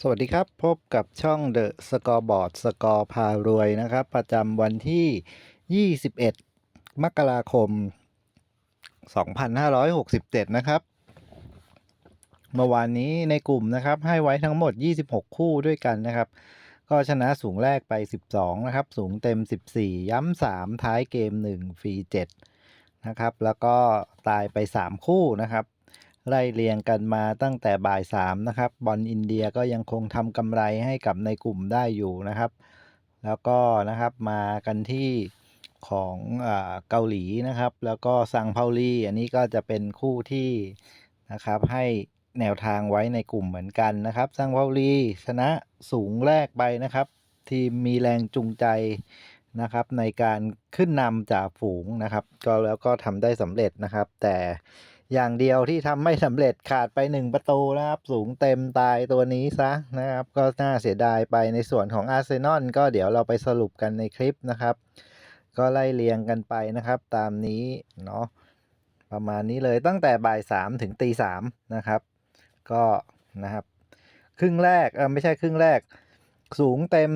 สวัสดีครับ พบกับช่อง The Scoreboard สกอร์พารวยนะครับ ประจำวันที่ 21 มกราคม 2567 นะครับ เมื่อวานนี้ในกลุ่มนะครับ ให้ไว้ทั้งหมด 26 คู่ด้วยกันนะครับ ก็ชนะสูงแรกไป 12 นะครับ สูงเต็ม 14 ย้ำ 3 ท้ายเกม 1 ฟรี 7 นะครับ แล้วก็ตายไป 3 คู่นะครับ ไล่เรียงกันมาตั้งแต่บ่ายสามนะครับบอลอินเดียก็ยังคงทำกำไรให้กับในกลุ่มได้อยู่นะครับ แล้วก็นะครับมากันที่ของอาเกาหลีนะครับ แล้วก็ซังเปาลีอันนี้ก็จะเป็นคู่ที่นะครับให้แนวทางไว้ในกลุ่มเหมือนกันนะครับซังเปาลีชนะสูงแรกไปนะครับ ทีมมีแรงจูงใจนะครับ ในการขึ้นนำจากฝูงนะครับ ก็แล้วก็ทำได้สำเร็จนะครับ แต่ อย่างเดียวที่ทำไม่สำเร็จขาดไป 1 ประตูนะครับ สูงเต็มตายตัวนี้ซะนะครับ ก็น่าเสียดายไปในส่วนของอาร์เซนอลก็เดี๋ยวเราไปสรุปกันในคลิปนะครับ ก็ไล่เรียงกันไปนะครับ ตามนี้เนาะประมาณนี้เลยตั้งแต่บ่ายสามถึงตีสามนะครับ ก็นะครับ ครึ่งแรกเออไม่ใช่ครึ่งแรก สูงเต็ม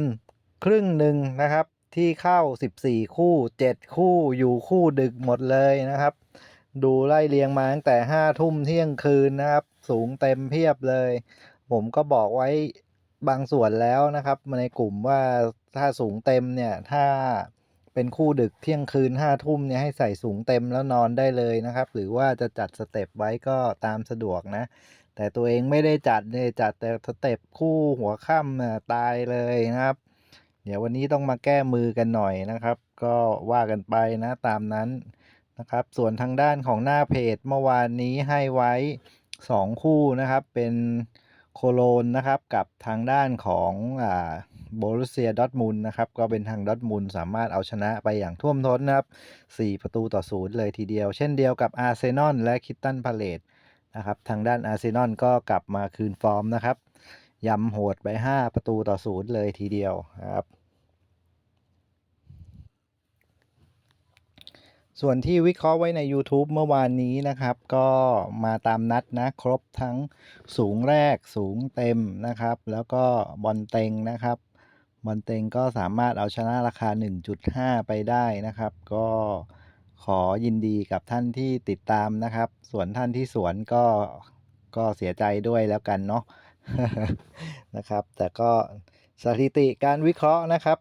ครึ่งหนึ่งนะครับ ที่เข้า 14 คู่ 7 คู่อยู่คู่ดึกหมดเลยนะครับ ดูไล่เรียงมาตั้งแต่ห้าทุ่มเที่ยงคืนนะครับ สูงเต็มเพียบเลย ผมก็บอกไว้บางส่วนแล้วนะครับในกลุ่มว่าถ้าสูงเต็มเนี่ยถ้าเป็นคู่ดึกเที่ยงคืนห้าทุ่มเนี่ยให้ใส่สูงเต็มแล้วนอนได้เลยนะครับ หรือว่าจะจัดสเต็ปไว้ก็ตามสะดวกนะ แต่ตัวเองไม่ได้จัดเนี่ยจัดแต่สเต็ปคู่หัวค่ำตายเลยนะครับ เดี๋ยววันนี้ต้องมาแก้มือกันหน่อยนะครับ ก็ว่ากันไปนะตามนั้น นะครับ ส่วนทางด้านของหน้าเพจเมื่อวานนี้ให้ไว้ 2 คู่นะครับ เป็นโคโลนนะครับกับทางด้านของอ่าโบรุเซียดอทมุนนะครับ ก็เป็นทางดอทมุนสามารถเอาชนะไปอย่างท่วมท้นนะครับ 4 ประตูต่อศูนย์เลยทีเดียว เช่นเดียวกับอาร์เซนอลและคิตตันพาเลตนะครับทางด้านอาร์เซนอลก็กลับมาคืนฟอร์มนะครับยำโหดไป 5 ประตูต่อศูนย์เลยทีเดียวครับ ส่วนที่วิเคราะห์ไว้ใน YouTube เมื่อวานนี้นะครับ ก็มาตามนัดนะ ครบทั้งสูงแรกสูงเต็มนะครับ แล้วก็บอลเต็งนะครับบอลเต็งก็สามารถเอาชนะราคา 1.5 ไปได้นะครับ ก็ขอยินดีกับท่านที่ติดตามนะครับ ส่วนท่านที่สวนก็ก็เสียใจด้วยแล้วกันเนาะนะครับ แต่ก็ สถิติการวิเคราะห์นะครับ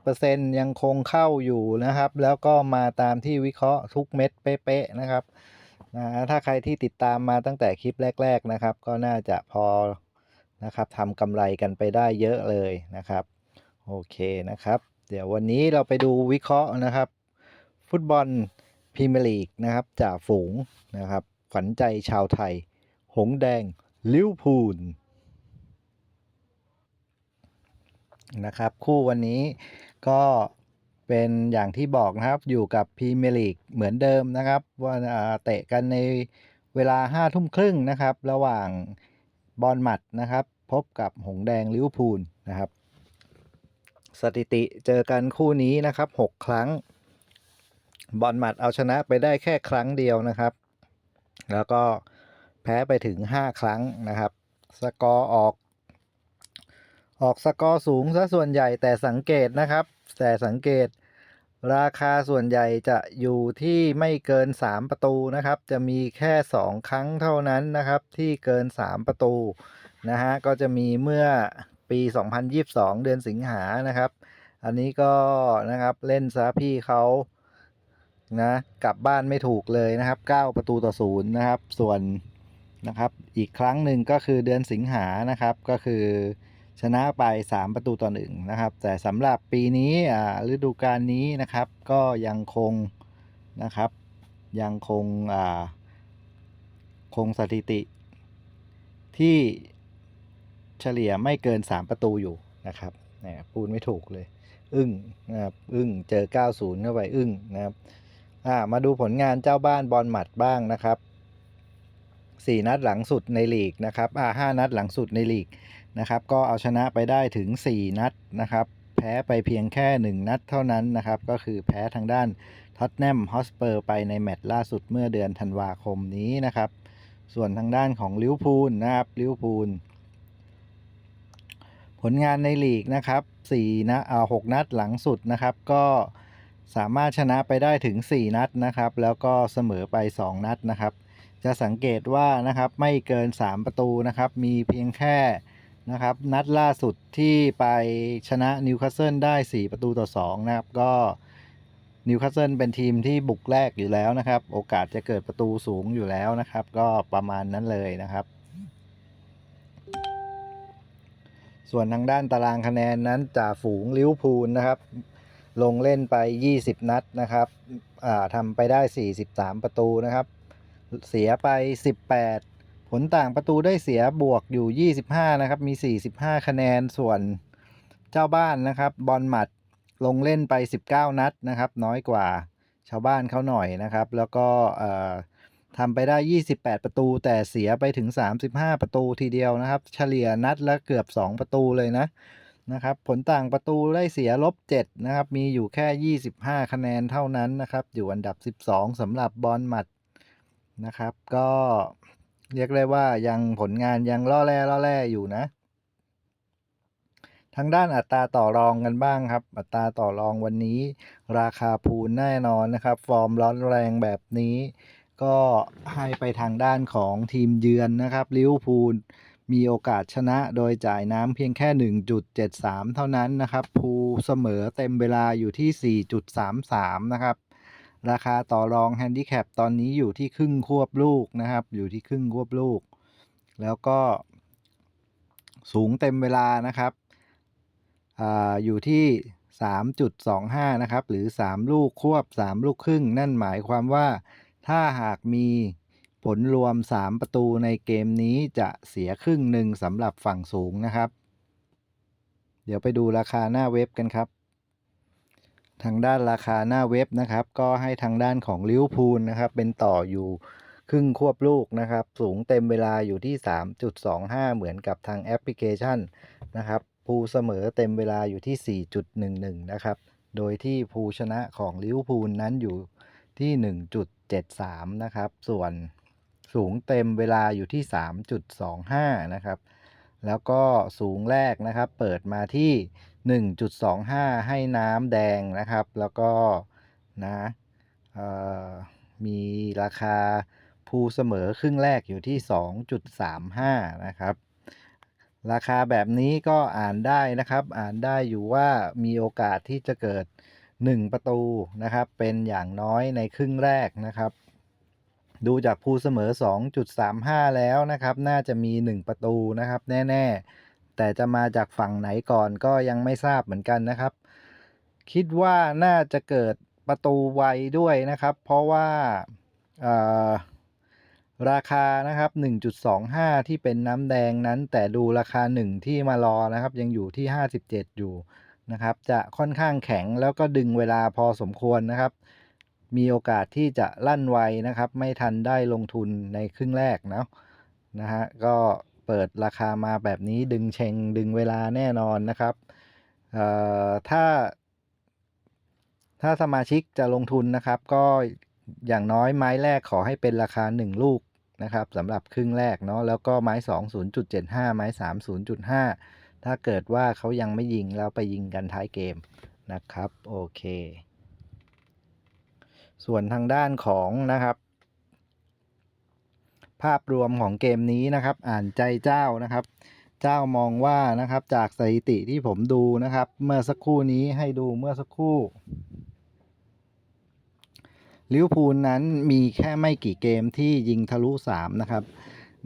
90%ยังคงเข้าอยู่นะครับ แล้วก็มาตามที่วิเคราะห์ทุกเม็ดเป๊ะๆนะครับนะถ้าใครที่ติดตามมาตั้งแต่คลิปแรก ๆนะครับ ก็น่าจะพอนะครับทำกำไรกันไปได้เยอะเลยนะครับ โอเคนะครับ เดี๋ยววันนี้เราไปดูวิเคราะห์นะครับ ฟุตบอลพรีเมียร์ลีกนะครับจากฝูงนะครับขวัญใจชาวไทย หงแดง ลิวพูล นะครับ คู่วันนี้ก็เป็นอย่างที่บอกนะครับอยู่กับพรีเมียร์ลีกเหมือนเดิมนะครับ ว่าเตะกันในเวลาห้าทุ่มครึ่งนะครับ ระหว่างบอลหมัดนะครับ พบกับหงแดงลิวพูลนะครับ สถิติเจอกันคู่นี้นะครับหกครั้ง บอลหมัดเอาชนะไปได้แค่ครั้งเดียวนะครับ แล้วก็แพ้ไปถึง 5 ครั้งนะครับ สกอร์ออก ออกสกอร์สูงซะส่วนใหญ่แต่สังเกตนะครับ แต่สังเกต ราคาส่วนใหญ่จะอยู่ที่ไม่เกิน 3 ประตูนะครับ จะมีแค่ 2 ครั้งเท่านั้นนะครับ ที่เกิน 3 ประตูนะฮะก็จะมีเมื่อปี 2022 เดือนสิงหานะครับ อันนี้ก็นะครับเล่นซะพี่เขานะกลับบ้านไม่ถูกเลยนะครับ 9 ประตูต่อศูนย์นะครับ ส่วนนะครับอีกครั้งหนึ่งก็คือเดือนสิงหานะครับก็คือ ชนะไป 3 ประตูต่อหนึ่งนะครับ แต่สำหรับปีนี้ฤดูกาลนี้นะครับ ก็ยังคงนะครับ ยังคงคงสถิติ ที่เฉลี่ยไม่เกิน 3 ประตูอยู่นะครับแหมพูดไม่ถูกเลย อึ้งนะครับอึ้งเจอ 90 เข้าไปอึ้งนะครับมาดูผลงานเจ้าบ้านบอลหมัดบ้างนะครับ 4 นัดหลังสุดในลีกนะครับอ่า5นัดหลังสุดในลีก นะครับ ก็เอาชนะไปได้ถึง 4 นัดนะครับ แพ้ไปเพียงแค่ 1 นัดเท่านั้นนะครับ ก็คือแพ้ทางด้านท็อตแนมฮอสเปอร์ไปในแมตช์ล่าสุดเมื่อเดือนธันวาคมนี้นะครับ ส่วนทางด้านของลิวพูลนะครับลิวพูลผลงานในลีกนะครับ4นะอ่า6นัดหลังสุดนะครับ ก็สามารถชนะไปได้ถึง 4 นัดนะครับ แล้วก็เสมอไป 2 นัดนะครับ จะสังเกตว่านะครับไม่เกิน 3 ประตูนะครับ มีเพียงแค่ นะครับ นัดล่าสุดที่ไปชนะนิวคาสเซิลได้ 4 ประตูต่อ 2 นะครับ ก็นิวคาสเซิลเป็นทีมที่บุกแรกอยู่แล้วนะครับ โอกาสจะเกิดประตูสูงอยู่แล้วนะครับ ก็ประมาณนั้นเลยนะครับ ส่วนทางด้านตารางคะแนนนั้นจ่าฝูงลิวพูลนะครับ ลงเล่นไป 20 นัดนะครับทำไปได้ 43 ประตูนะครับ เสียไป 18 ผลต่างประตูได้เสียบวกอยู่ 25 นะครับ มี 45 คะแนนส่วนเจ้าบ้านนะครับ บอลหมัดลงเล่นไป 19 นัดนะครับ น้อยกว่าชาวบ้านเขาหน่อยนะครับ แล้วก็ทำไปได้ 28 ประตู แต่เสียไปถึง 35 ประตูทีเดียวนะครับ เฉลี่ยนัดละเกือบ 2 ประตูเลยนะนะครับ ผลต่างประตูได้เสียลบ7นะครับ มีอยู่แค่ 25 คะแนนเท่านั้นนะครับ อยู่อันดับ 12สำหรับบอลหมัดนะครับ ก็ เรียกได้ว่ายังผลงานยังล่อแร่ล่อแร่อยู่นะ ทางด้านอัตราต่อรองกันบ้างครับ อัตราต่อรองวันนี้ ราคาพูนแน่นอนนะครับ ฟอร์มร้อนแรงแบบนี้ ก็ให้ไปทางด้านของทีมเยือนนะครับลิเวอร์พูลมีโอกาสชนะโดยจ่ายน้ำเพียงแค่ 1.73 เท่านั้นนะครับพูลเสมอเต็มเวลาอยู่ที่ 4.33 นะครับ ราคาต่อรองแฮนดิแคปตอนนี้อยู่ที่ครึ่งควบลูกนะครับ อยู่ที่ครึ่งควบลูก แล้วก็สูงเต็มเวลานะครับอาอยู่ที่ 3.25 นะครับ หรือ 3 ลูกควบ 3 ลูกครึ่ง นั่นหมายความว่าถ้าหากมีผลรวม 3 ประตูในเกมนี้จะเสียครึ่งหนึ่งสำหรับฝั่งสูงนะครับ เดี๋ยวไปดูราคาหน้าเว็บกันครับ ทางด้านราคาหน้าเว็บนะครับ ก็ให้ทางด้านของลิวพูลนะครับ เป็นต่ออยู่ครึ่งควบลูกนะครับ สูงเต็มเวลาอยู่ที่ 3.25 เหมือนกับทางแอปพลิเคชันนะครับภูเสมอเต็มเวลาอยู่ที่ 4.11 นะครับ โดยที่ภูชนะของลิวพูลนั้นอยู่ที่ 1.73 นะครับ ส่วนสูงเต็มเวลาอยู่ที่ 3.25 นะครับ แล้วก็สูงแรกนะครับ เปิดมาที่ 1.25 ให้น้ำแดงนะครับ แล้วก็นะมีราคาภูเสมอครึ่งแรกอยู่ที่ 2.35 นะครับ ราคาแบบนี้ก็อ่านได้นะครับ อ่านได้อยู่ว่ามีโอกาสที่จะเกิด 1 ประตูนะครับ เป็นอย่างน้อยในครึ่งแรกนะครับ ดูจากภูเสมอ 2.35 แล้วนะครับ น่าจะมี 1 ประตูนะครับ แน่ ๆ แต่จะมาจากฝั่งไหนก่อนก็ยังไม่ทราบเหมือนกันนะครับ คิดว่าน่าจะเกิดประตูไวด้วยนะครับ เพราะว่าราคานะครับ 1.25 ที่เป็นน้ำแดงนั้น แต่ดูราคา 1 ที่มารอนะครับ ยังอยู่ที่ 57 อยู่นะครับ จะค่อนข้างแข็งแล้วก็ดึงเวลาพอสมควรนะครับ มีโอกาสที่จะลั่นไวนะครับ ไม่ทันได้ลงทุนในครึ่งแรกนะนะฮะก็ เปิดราคามาแบบนี้ดึงเชงดึงเวลาแน่นอนนะครับถ้า ถ้าสมาชิกจะลงทุนนะครับ ก็อย่างน้อยไม้แรกขอให้เป็นราคา 1 ลูกนะครับสำหรับครึ่งแรกเนาะแล้วก็ไม้ 2 0.75 ไม้ 3 0.5 ถ้าเกิดว่าเขายังไม่ยิงแล้วไปยิงกันท้ายเกมนะครับ โอเค ส่วนทางด้านของนะครับ ภาพรวมของเกมนี้นะครับ อ่านใจเจ้านะครับ เจ้ามองว่านะครับจากสถิติที่ผมดูนะครับ เมื่อสักครู่นี้ให้ดูเมื่อสักครู่ลิวพูลนั้นมีแค่ไม่กี่เกมที่ยิงทะลุ 3 นะครับ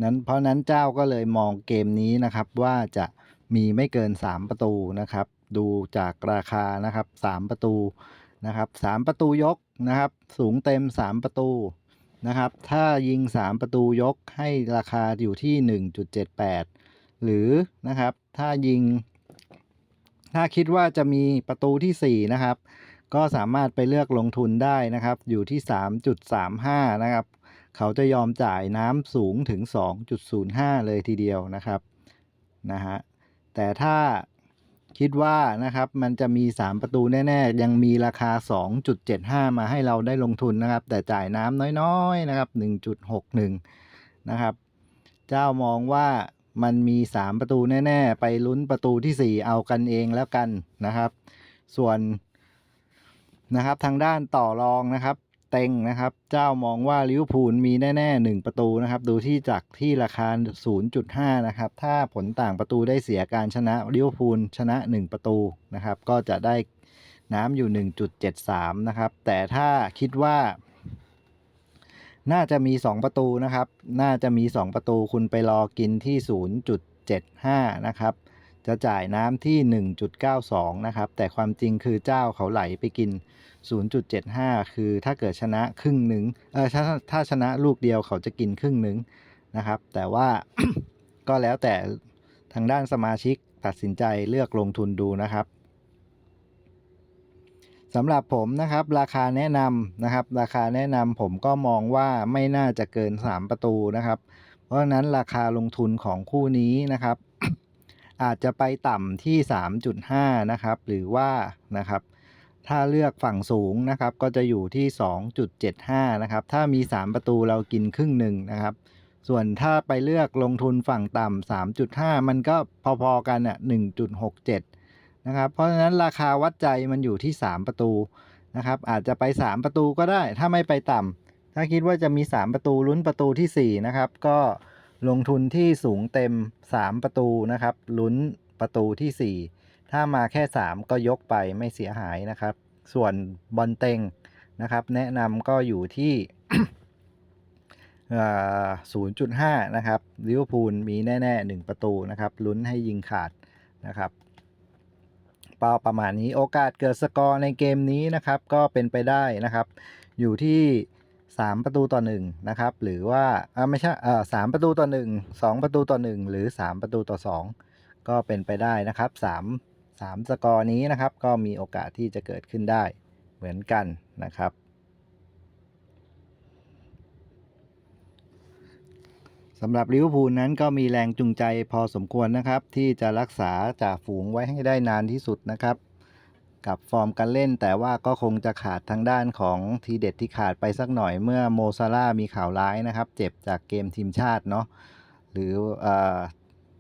นั้นเพราะนั้นเจ้าก็เลยมองเกมนี้นะครับว่าจะมีไม่เกิน 3 ประตูนะครับ ดูจากราคานะครับ 3 ประตูนะครับ 3 ประตูยกนะครับ สูงเต็ม 3 ประตู นะครับ ถ้ายิง 3 ประตูยกให้ราคาอยู่ที่ 1.78 หรือนะครับ ถ้ายิง ถ้าคิดว่าจะมีประตูที่ 4 นะครับ ก็สามารถไปเลือกลงทุนได้นะครับ อยู่ที่ 3.35 นะครับ เขาจะยอมจ่ายน้ำสูงถึง 2.05 เลยทีเดียวนะครับ นะฮะ แต่ถ้า คิดว่านะครับมันจะมี 3 ประตูแน่ ๆ ยังมีราคา 2.75 มาให้เราได้ลงทุนนะครับ แต่จ่ายน้ำน้อยๆนะครับ 1.61 นะครับ เจ้ามองว่ามันมี 3 ประตูแน่ ๆ ไปลุ้นประตูทีสี่4 เอากันเองแล้วกันนะครับ ส่วนนะครับทางด้านต่อรองนะครับ เต็งนะครับ เจ้ามองว่าลิเวอร์พูลมีแน่ๆ 1 ประตูนะครับ ดูที่จากที่ราคา 0.5 นะครับ ถ้าผลต่างประตูได้เสียการชนะลิเวอร์พูลชนะ 1 ประตูนะครับ ก็จะได้น้ำอยู่ 1.73 นะครับ แต่ถ้าคิดว่า น่าจะมี 2 ประตูนะครับ น่าจะมี 2 ประตูคุณไปรอกินที่ 0.75 นะครับ จะจ่ายน้ำที่ 1.92 นะครับ แต่ความจริงคือเจ้าเขาไหลไปกิน 0.75 คือถ้าเกิดชนะครึ่งหนึ่งเออถ้าถ้าชนะลูกเดียวเขาจะกินครึ่งหนึ่งนะครับ แต่ว่าก็แล้วแต่ทางด้านสมาชิกตัดสินใจเลือกลงทุนดูนะครับสำหรับผมนะครับราคาแนะนำนะครับ ราคาแนะนำผมก็มองว่าไม่น่าจะเกิน 3 ประตูนะครับ เพราะฉะนั้นราคาลงทุนของคู่นี้นะครับ อาจจะไปต่ำที่ 3.5 นะครับ หรือว่านะครับถ้าเลือกฝั่งสูงนะครับก็จะอยู่ที่ 2.75 นะครับ ถ้ามี 3 ประตูเรากินครึ่งหนึ่งนะครับ ส่วนถ้าไปเลือกลงทุนฝั่งต่ำ 3.5 มันก็พอๆกันอะ 1.67 นะครับ เพราะฉะนั้นราคาวัดใจมันอยู่ที่ 3 ประตูนะครับ อาจจะไป 3 ประตูก็ได้ ถ้าไม่ไปต่ำ ถ้าคิดว่าจะมี 3 ประตูลุ้นประตูทีสี่4 นะครับ ก็ ลงทุนที่สูงเต็ม 3 ประตูนะครับ ลุ้นประตูทีสี่ 4 ถ้ามาแค่ 3 ก็ยกไปไม่เสียหายนะครับ ส่วนบอลเต็งนะครับ แนะนำก็อยู่ที่ 0.5 นะครับลิเวอร์พูลมีแน่ ๆ 1 ประตูนะครับ ลุ้นให้ยิงขาดนะครับเป้าประมาณนี้โอกาสเกิดสกอร์ในเกมนี้นะครับ ก็เป็นไปได้นะครับ อยู่ที่ 3 ประตูต่อ1นะครับ หรือว่าอ่าไม่ใช่เอ่อสามประตูต่อ 1 2 ประตูต่อ 1 หรือ 3 ประตูต่อ 2 ก็เป็นไปได้นะครับ 3 3 สกอร์นี้นะครับ ก็มีโอกาสที่จะเกิดขึ้นได้เหมือนกันนะครับสำหรับลิเวอร์พูลนั้นก็มีแรงจูงใจพอสมควรนะครับ ที่จะรักษาจ่าฝูงไว้ให้ได้นานที่สุดนะครับ กับฟอร์มการเล่น แต่ว่าก็คงจะขาดทางด้านของทีเด็ดที่ขาดไปสักหน่อยเมื่อโมซาร่ามีข่าวร้ายนะครับ เจ็บจากเกมทีมชาติเนาะหรือเออ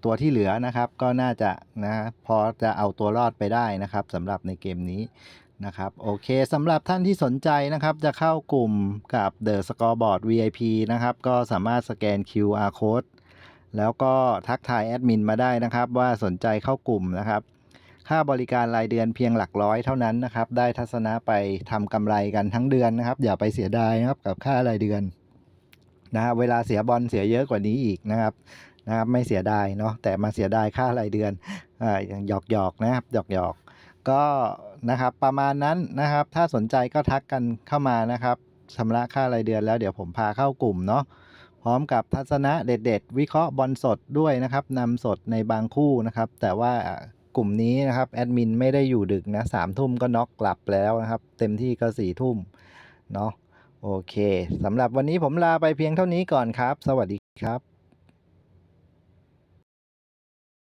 ตัวที่เหลือนะครับก็น่าจะนะพอจะเอาตัวรอดไปได้นะครับสำหรับในเกมนี้นะครับโอเคสำหรับท่านที่สนใจนะครับ จะเข้ากลุ่มกับ The Scoreboard VIP นะครับ ก็สามารถสแกน QR code แล้วก็ทักทายแอดมินมาได้นะครับ ว่าสนใจเข้ากลุ่มนะครับ ค่าบริการรายเดือนเพียงหลักร้อยเท่านั้นนะครับ ได้ทัศนะไปทำกำไรกันทั้งเดือนนะครับ อย่าไปเสียดายนะครับกับค่ารายเดือนนะครับเวลาเสียบอลเสียเยอะกว่านี้อีกนะครับนะครับ ไม่เสียดายเนาะแต่มาเสียดายค่ารายเดือนอ่าอย่างหยอกหยอกนะครับหยอกหยอกก็นะครับประมาณนั้นนะครับ ถ้าสนใจก็ทักกันเข้ามานะครับชำระค่ารายเดือนแล้วเดี๋ยวผมพาเข้ากลุ่มเนาะพร้อมกับทัศนะเด็ด ๆ วิเคราะห์บอลสดด้วยนะครับนำสดในบางคู่นะครับ แต่ว่า กลุ่มนี้นะครับแอดมินไม่ได้อยู่ดึกนะสามทุ่มก็น็อกกลับแล้วนะครับ เต็มที่ก็สี่ทุ่มเนาะโอเคสำหรับวันนี้ผมลาไปเพียงเท่านี้ก่อนครับ สวัสดีครับ